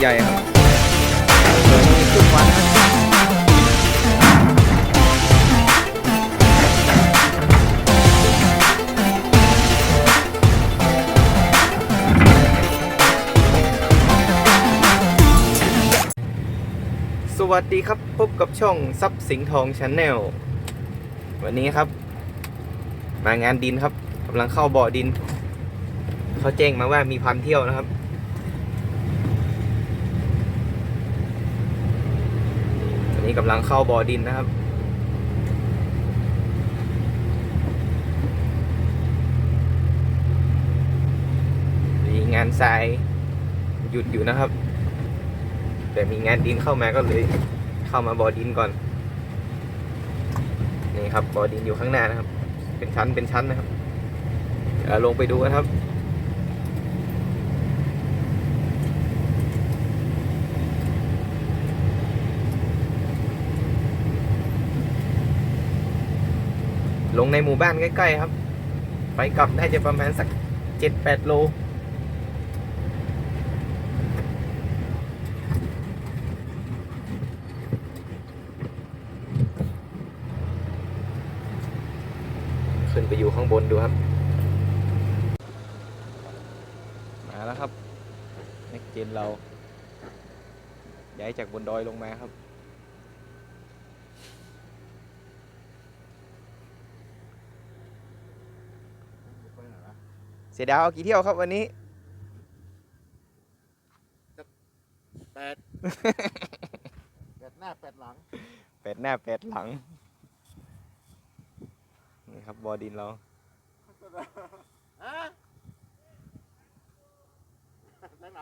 ใหญ่ครับเปิดวันสวัสดีครับ พบกับช่องซับสิงห์ทองชาแนลวันนี้ครับ มางานดินครับกำลังเข้าบ่อดิน เขาแจ้งมาว่ามีพันเที่ยวนะครับ อนนี้กำลังเข้าบ่อดินนะครับ มีงานทรายหยุดอยู่นะครับ แต่มีงานดินเข้ามาก็เลย เข้ามาบ่อดินก่อน นี่ครับบ่อดินอยู่ข้างหน้านะครับ เป็นชั้นเป็นชั้นนะครับลงไปดูกันครับ ลงในหมู่บ้านใกล้ๆครับ ไปกลับได้จะประมาณสักเจ็ดแปดโล ขึ้นไปอยู่ข้างบนดูครับ มาแล้วครับเน็กเจนเรา ย้ายจากบนดอยลงมาครับ เสียดาวเอากี่เที่ยวครับวันนี้ แปด แปดหน้าแปดหลัง แปดหน้าแปดหลัง นี่ครับบอดินเรา ฮะไหนไหน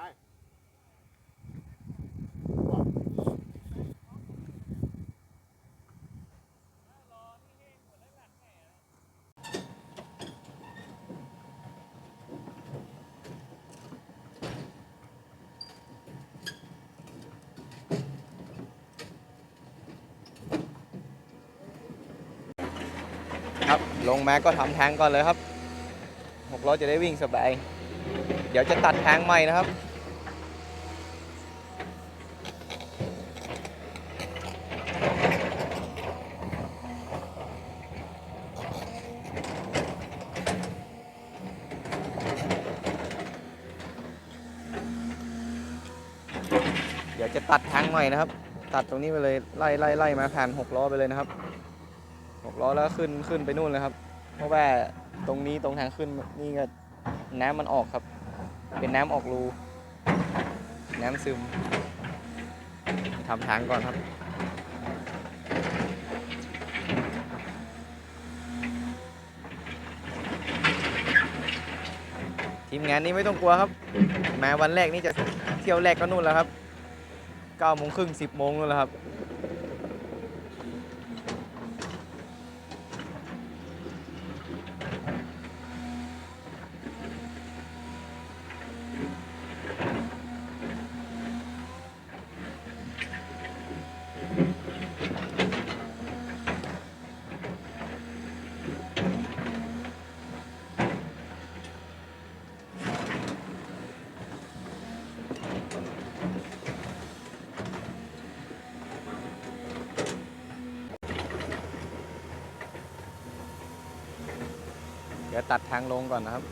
ครับ ลงมาก็ทำทางก่อนเลยครับหกล้อจะได้วิ่งสบาย เดี๋ยวจะตัดทางใหม่นะครับ เดี๋ยวจะตัดทางใหม่นะครับ ตัดตรงนี้ไปเลยไล่ไล่ไล่มาผ่านหกล้อไปเลยนะครับ ล้อแล้วขึ้นขึ้นไปนู่นเลยครับ เพราะว่าตรงนี้ตรงทางขึ้นนี่ก็น้ำมันออกครับ เป็นน้ำออกรู น้ำซึมทำทางก่อนครับทีมงานนี้ไม่ต้องกลัวครับ มาวันแรกนี่จะเที่ยวแรกก็นู่นแล้วครับ9โมงครึ่ง10โมงนู่นแล้วครับ ตัดทางลงก่อนนะครับ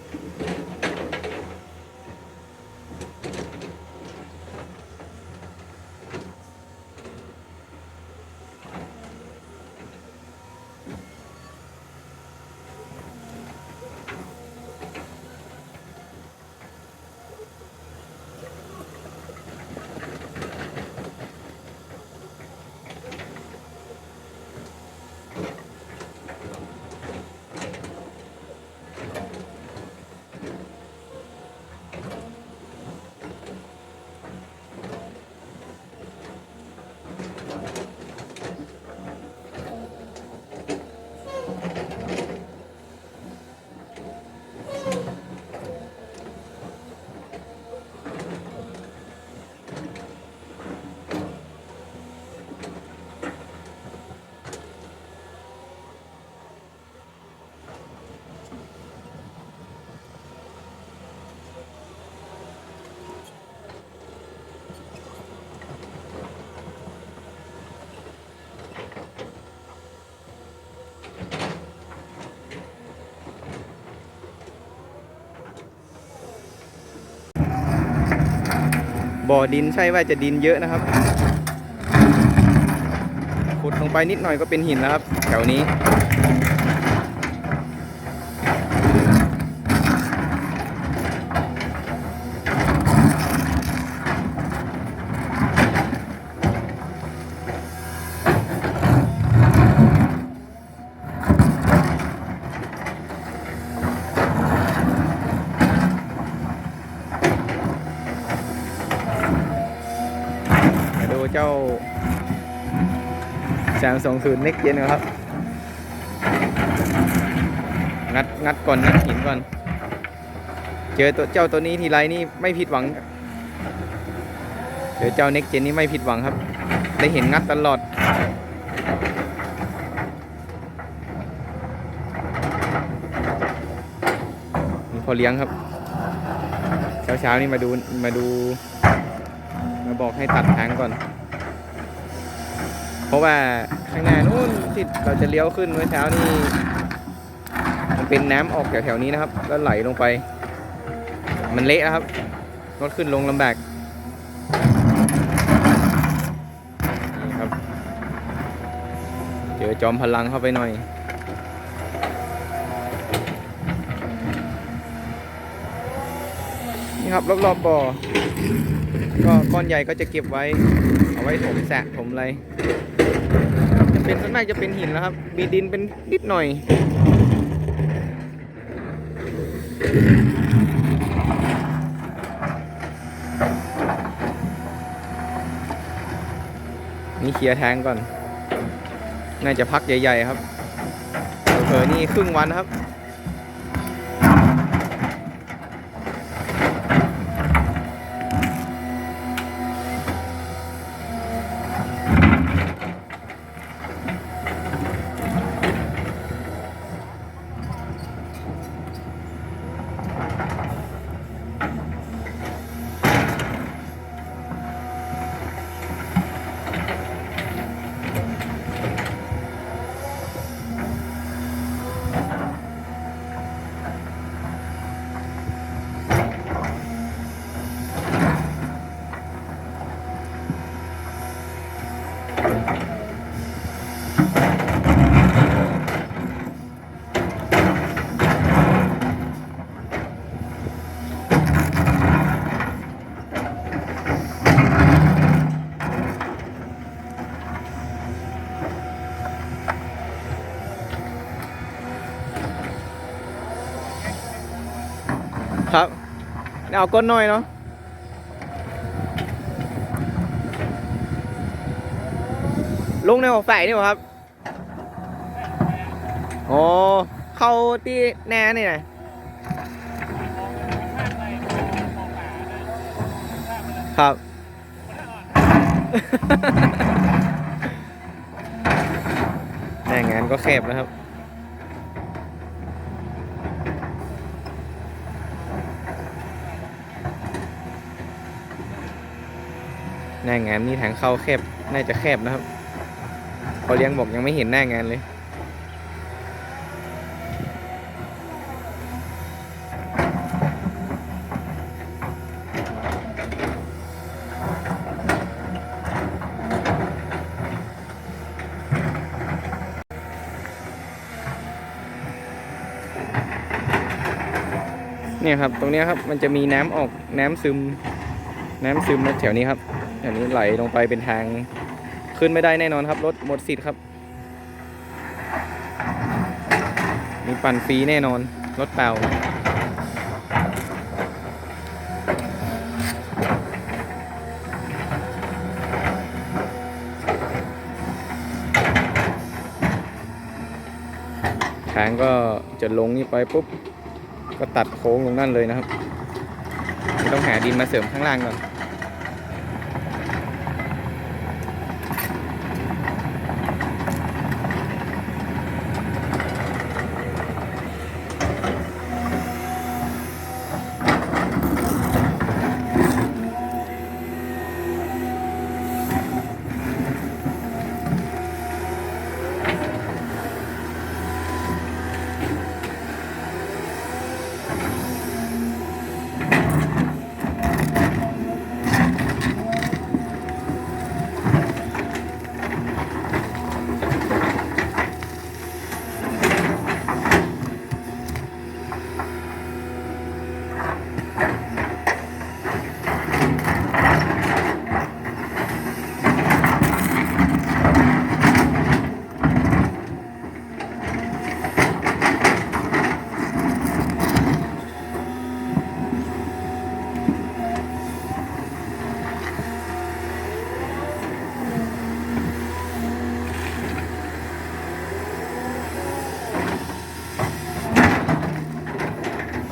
บ่อดินใช่ว่าจะดินเยอะนะครับ ขุดลงไปนิดหน่อยก็เป็นหินแล้วครับแถวนี้ สอง420 next gen ครับ งัดงัดก่อนงัดหินก่อน เจอตัวเจ้าตัวนี้ทีไรนี่ไม่ผิดหวัง เจอเจ้าเน็กเจนนี่ไม่ผิดหวังครับ ได้เห็นงัดตลอดพอเลี้ยงครับ เช้าเช้านี่มาดูมาดูมาบอกให้ตัดแทงก่อน เพราะว่าข้างหน้านู้นที่เราจะเลี้ยวขึ้นเมื่อเช้านี่มันเป็นน้ำออกแถวๆนี้นะครับ แล้วไหลลงไป มันเละครับรถขึ้นลงลำบากนี่ครับ เจอจอมพลังเข้าไปหน่อยนี่ครับรอบๆบ่อก็ก้อนใหญ่ก็จะเก็บไว้ เอาไว้ถมแสะถมอะไร เป็นส่วนมากจะเป็นหินแล้วครับ มีดินเป็นนิดหน่อยนี่เคลียร์แทงก่อน น่าจะพักใหญ่ ๆ ครับเผลอนี่ครึ่งวันครับ เอาก้นหน่อยเนาะลงในหัวไฟนี่หรอครับอ๋อเข้าที่แน่นี่ไงครับ แน่งานก็แคบนะครับ หน้างานนี่ทางเข้าแคบ น่าจะแคบนะครับพอเลี้ยงบอกยังไม่เห็นหน้างานเลยเนี่ยครับ ตรงนี้ครับ มันจะมีน้ำออกน้ำซึม น้ำซึมมาแถวนี้ครับ แถวนี้ไหลลงไปเป็นทางขึ้นไม่ได้แน่นอนครับ รถหมดสิทธิ์ครับมีปั่นฟรีแน่นอน รถเปล่าทางก็จะลงนี่ไปปุ๊บ ก็ตัดโค้งลงนั่นเลยนะครับ ต้องหาดินมาเสริมข้างล่างก่อน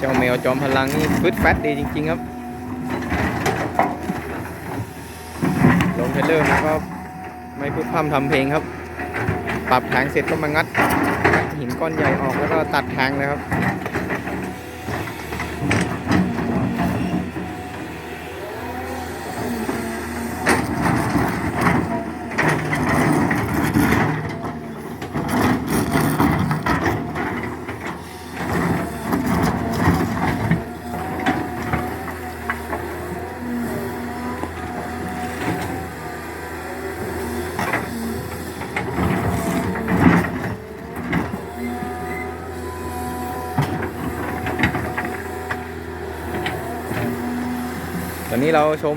จ้าแมวจอมพลังนี่ฟึดแฟดดีจริง ๆ ครับ ลงเทรลเลอร์มาก็ไม่พูดพร่ำทำเพลงครับ ปรับแางเสร็จก็มางัดงัดหินก้อนใหญ่ออกแล้วก็ตัดทางเลยครับ นี้เราชม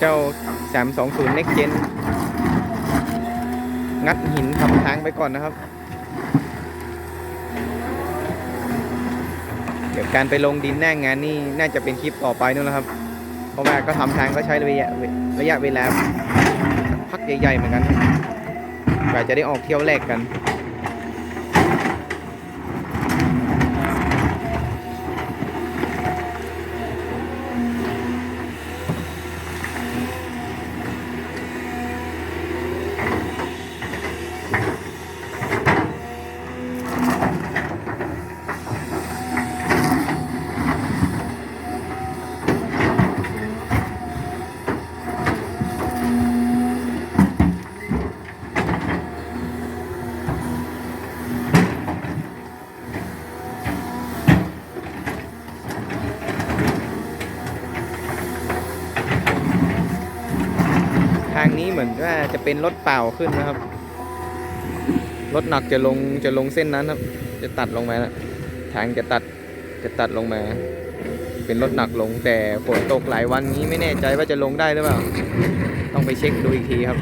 เจ้า 320 Next Gen งัดหินทำทางไปก่อนนะครับ เดี๋ยวการไปลงดินแน่งงานนี่น่าจะเป็นคลิปต่อไปนู่นแล้วครับ เพราะว่าก็ทำทางก็ใช้ระยะระยะเวลาพักใหญ่ๆเหมือนกันกว่าจะได้ออกเที่ยวแรกกัน มือนว่าจะเป็นรถเปล่าขึ้นนะครับ รถหนักจะลงจะลงเส้นนั้นครับ จะตัดลงมาแล้วทางจะตัดจะตัดลงมา เป็นรถหนักลงแต่ฝนตกหลายวันนี้ไม่แน่ใจว่าจะลงได้หรือเปล่า ต้องไปเช็คดูอีกทีครับ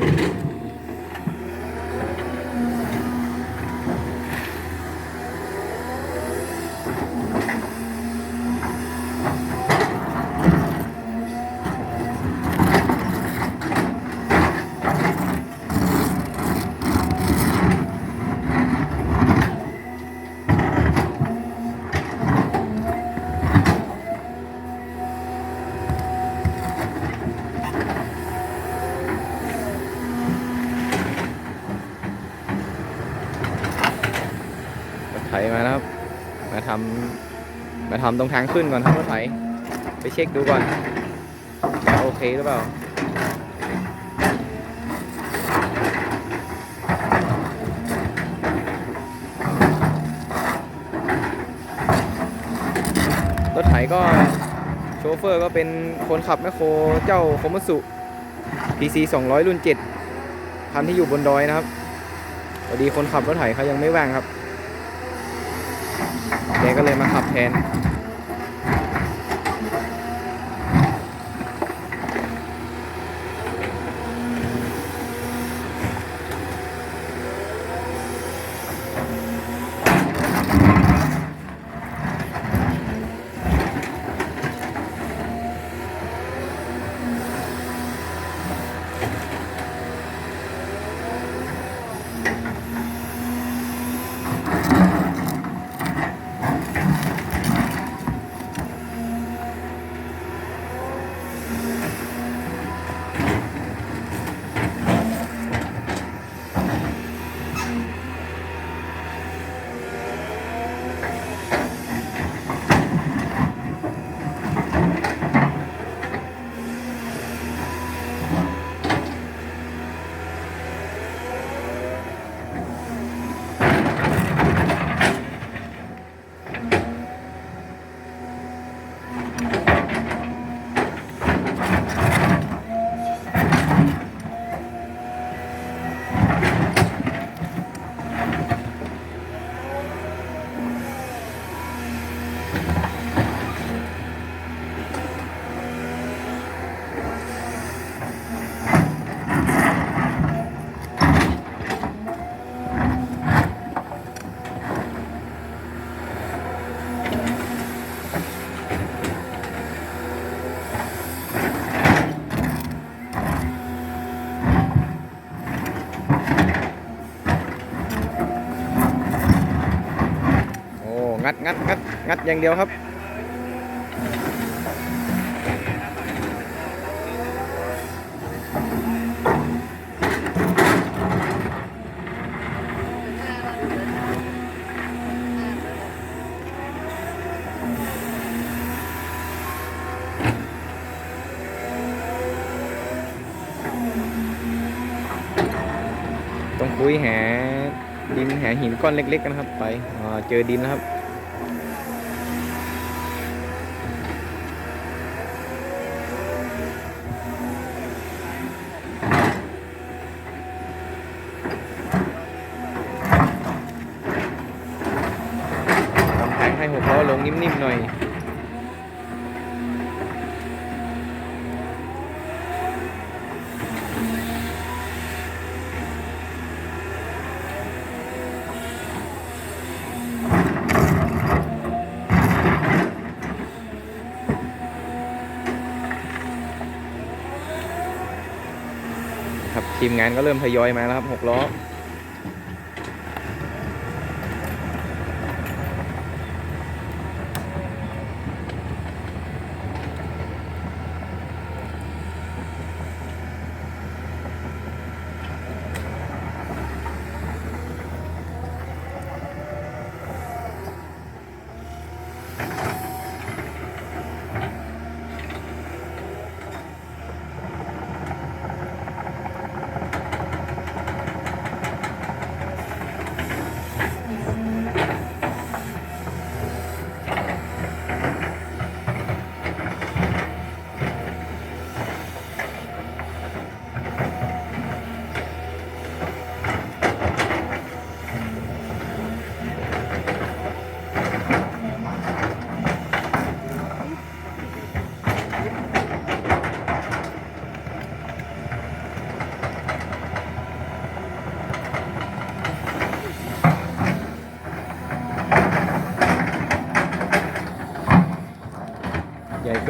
รถไถมาแล้วครับ มาทำมา ทำตรงทางขึ้นก่อนครับรถไถไปเช็คดูก่อนโอเคหรือเปล่ารถไถก็โชเฟอร์ก็เป็นคนขับแมคโครเจ้าโคมัสุ DC 200 รุ่น 7 คันที่อยู่บนดอยนะครับพอดีคนขับรถไถเขายังไม่ว่างครับแกก็เลยมาขับแทน งัดงัดงัดงัดอย่างเดียวครับ ต้องคุยหาดินหาหินก้อนเล็ก ๆ กันครับ ไปเจอดินแล้วครับ ทำแทงให้หกล้อลงนิ่มๆหน่อย ครับ ทีมงานก็เริ่มทยอยมาแล้วครับหกล้อ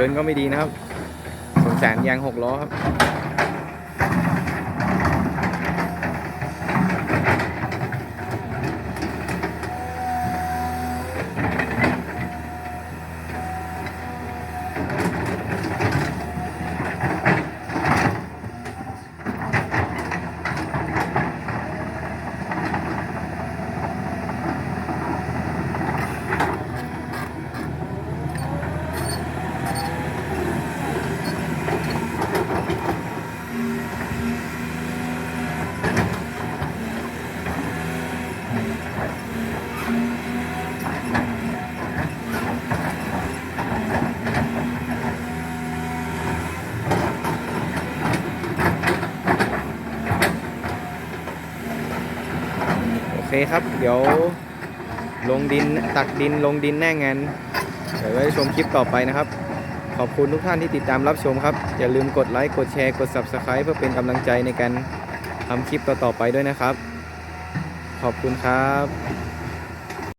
เกินก็ไม่ดีนะครับสงสารยางหกล้อครับ ครับ เดี๋ยวลงดินตักดินลงดินแน่งานเดี๋ยวไว้ชมคลิปต่อไปนะครับ ขอบคุณทุกท่านที่ติดตามรับชมครับ อย่าลืมกดไลค์กดแชร์กด Subscribe เพื่อเป็นกำลังใจในการทำคลิปต่อๆไปด้วยนะครับ ขอบคุณครับ